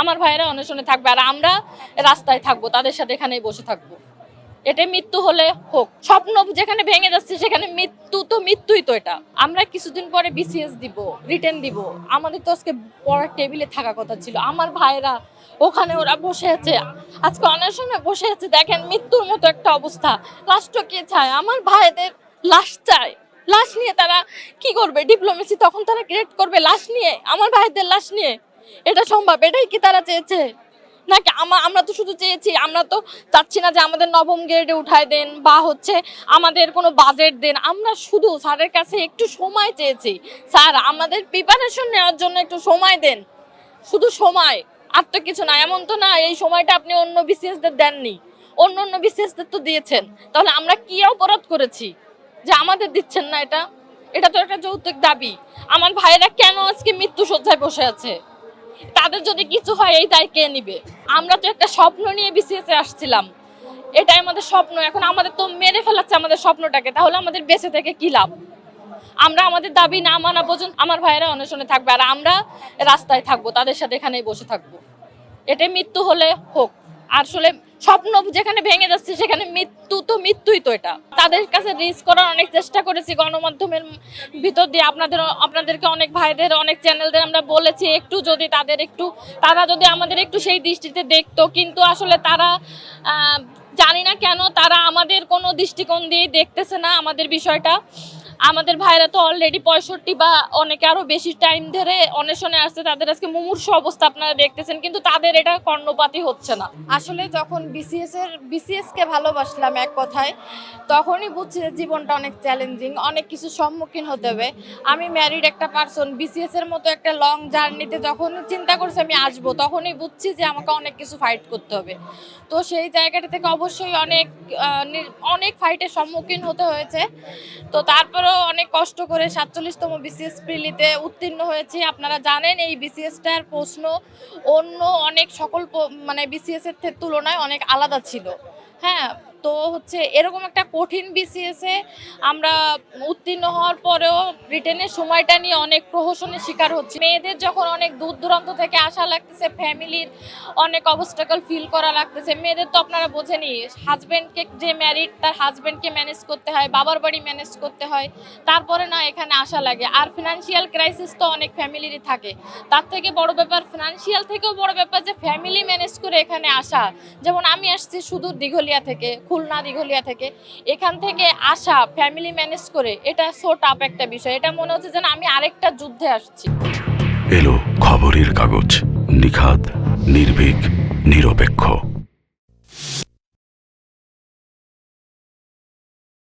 আমার ভাইয়েরা অনশনে থাকবে আর আমরা রাস্তায় থাকব, তাদের সাথে এখানেই বসে থাকব। এটা মৃত্যু হলে হোক, স্বপ্ন যেখানে ভেঙে যাচ্ছে সেখানে মৃত্যু তো মৃত্যুই তো এটা। আমরা কিছুদিন পরে বিসিএস দিব, রিটার্ন দিব। আমাদের তো আজকে পড়ার টেবিলে থাকা কথা ছিল। আমার ভাইরা ওখানে ওরা বসে আছে। আজকে অনশনে বসে আছে। দেখেন মৃত্যুর মতো একটা অবস্থা। লাস্ট কে চায়? আমার ভাইদের লাশ চায়। লাশ নিয়ে তারা কি করবে? ডিপ্লোমেসি তখন তারা ক্রিয়েট করবে লাশ নিয়ে। আমার ভাইদের লাশ নিয়ে। এটা সম্ভব? এটাই কি তারা চেয়েছে? নাকি আমা আমরা তো শুধু চেয়েছি, আমরা তো চাচ্ছি না যে আমাদের নবম গ্রেডে উঠায় দেন বা হচ্ছে আমাদের কোনো বাজেট দেন। আমরা শুধু স্যারের কাছে একটু সময় চেয়েছি। স্যার, আমাদের প্রিপারেশন নেওয়ার জন্য একটু সময় দেন। শুধু সময়, আর তো কিছু না। এমন তো না, এই সময়টা আপনি অন্য বিসিএসদের দেননি। অন্য অন্য বিসিএসদের তো দিয়েছেন। তাহলে আমরা কি অপরাধ করেছি? যে আমাদের দিচ্ছেন না এটা? এটা তো একটা যৌতুক দাবি। আমার ভাইয়েরা কেন আজকে মৃত্যু সজ্জায় বসে আছে? তাদের যদি কিছু হয়, এই দায় কে নিবে? আমরা তো একটা স্বপ্ন নিয়ে বিসিএসে আসছিলাম। এটাই আমাদের স্বপ্ন। এখন আমাদের তো মেরে ফেলাচ্ছে আমাদের স্বপ্নটাকে। তাহলে আমাদের বেঁচে থেকে কি লাভ? আমরা আমাদের দাবি না মানা পর্যন্ত আমার ভাইয়েরা অনশনে থাকবে। আর আমরা রাস্তায় থাকব, তাদের সাথে এখানেই বসে থাকব। এটাই মৃত্যু হলে হোক। আসলে স্বপ্ন যেখানে ভেঙে যাচ্ছে, সেখানে মৃত্যু তো মৃত্যুই তো এটা। তাদের কাছে রিচ করার অনেক চেষ্টা করেছি গণমাধ্যমের ভিতর দিয়ে। আপনাদের, আপনাদেরকে অনেক ভাইদের, অনেক চ্যানেলদের আমরা বলেছি, একটু যদি তাদের একটু, তারা যদি আমাদের একটু সেই দৃষ্টিতে দেখতো, কিন্তু আসলে তারা জানি না কেন তারা আমাদের কোনো দৃষ্টিকোণ দিয়ে দেখতেছে না আমাদের বিষয়টা। আমাদের ভাইরা তো অলরেডি পঁয়ষট্টি বা অনেকে আরও বেশি টাইম ধরে অনেশনে আসছে, তাদের আজকে মুমূর্ষ অবস্থা আপনারা দেখতেছেন, কিন্তু তাদের এটা কর্ণপাতই হচ্ছে না। আসলে যখন বিসিএস এর বিসিএস কে ভালোবাসলাম এক কথায়, তখনই বুঝছি যে জীবনটা অনেক চ্যালেঞ্জিং অনেক কিছু সম্মুখীন হতে হবে। আমি ম্যারিড একটা পার্সন বিসিএস এর মতো একটা লং জার্নিতে যখন চিন্তা করছি আমি আসব, তখনই বুঝছি যে আমাকে অনেক কিছু ফাইট করতে হবে। তো সেই জায়গাটা থেকে অবশ্যই অনেক অনেক ফাইটের সম্মুখীন হতে হয়েছে। তো তারপরেও অনেক কষ্ট করে সাতচল্লিশতম বিসিএস প্রিলিতে উত্তীর্ণ হয়েছি। আপনারা জানেন এই বিসিএসটার প্রশ্ন অন্য অনেক সকল মানে বিসিএসের তুলনায় অনেক আলাদা ছিল। হ্যাঁ তো হচ্ছে এরকম একটা কঠিন বিসিএস আমরা উত্তীর্ণ হওয়ার পরেও রিটেনের সময়টা নিয়ে অনেক প্রহসনের শিকার হচ্ছে। মেয়েদের যখন অনেক দূর দূরান্ত থেকে আসা লাগতেছে, ফ্যামিলির অনেক অবস্টাকল ফিল করা লাগতেছে, মেয়েদের তো আপনারা বোঝেনি হাজব্যান্ডকে যে ম্যারিড তার হাজব্যান্ডকে ম্যানেজ করতে হয়, বাবার বাড়ি ম্যানেজ করতে হয়, তারপরে না এখানে আসা লাগে। আর ফিনান্সিয়াল ক্রাইসিস তো অনেক ফ্যামিলিরই থাকে। তার থেকে বড় ব্যাপার ফিনান্সিয়াল থেকেও বড় ব্যাপার যে ফ্যামিলি ম্যানেজ করে এখানে আসা। যেমন আমি আসছি শুধু দিঘলিয়া থেকে খুলনা দিঘলিয়া থেকে। এখান থেকে আসা ফ্যামিলি ম্যানেজ করে, এটা সো টাপ একটা বিষয়। এটা মনে হচ্ছে যেন আমি আরেকটা যুদ্ধে আসছি। এলো খবরের কাগজ নিখাত নির্ভীক, নিরপেক্ষ।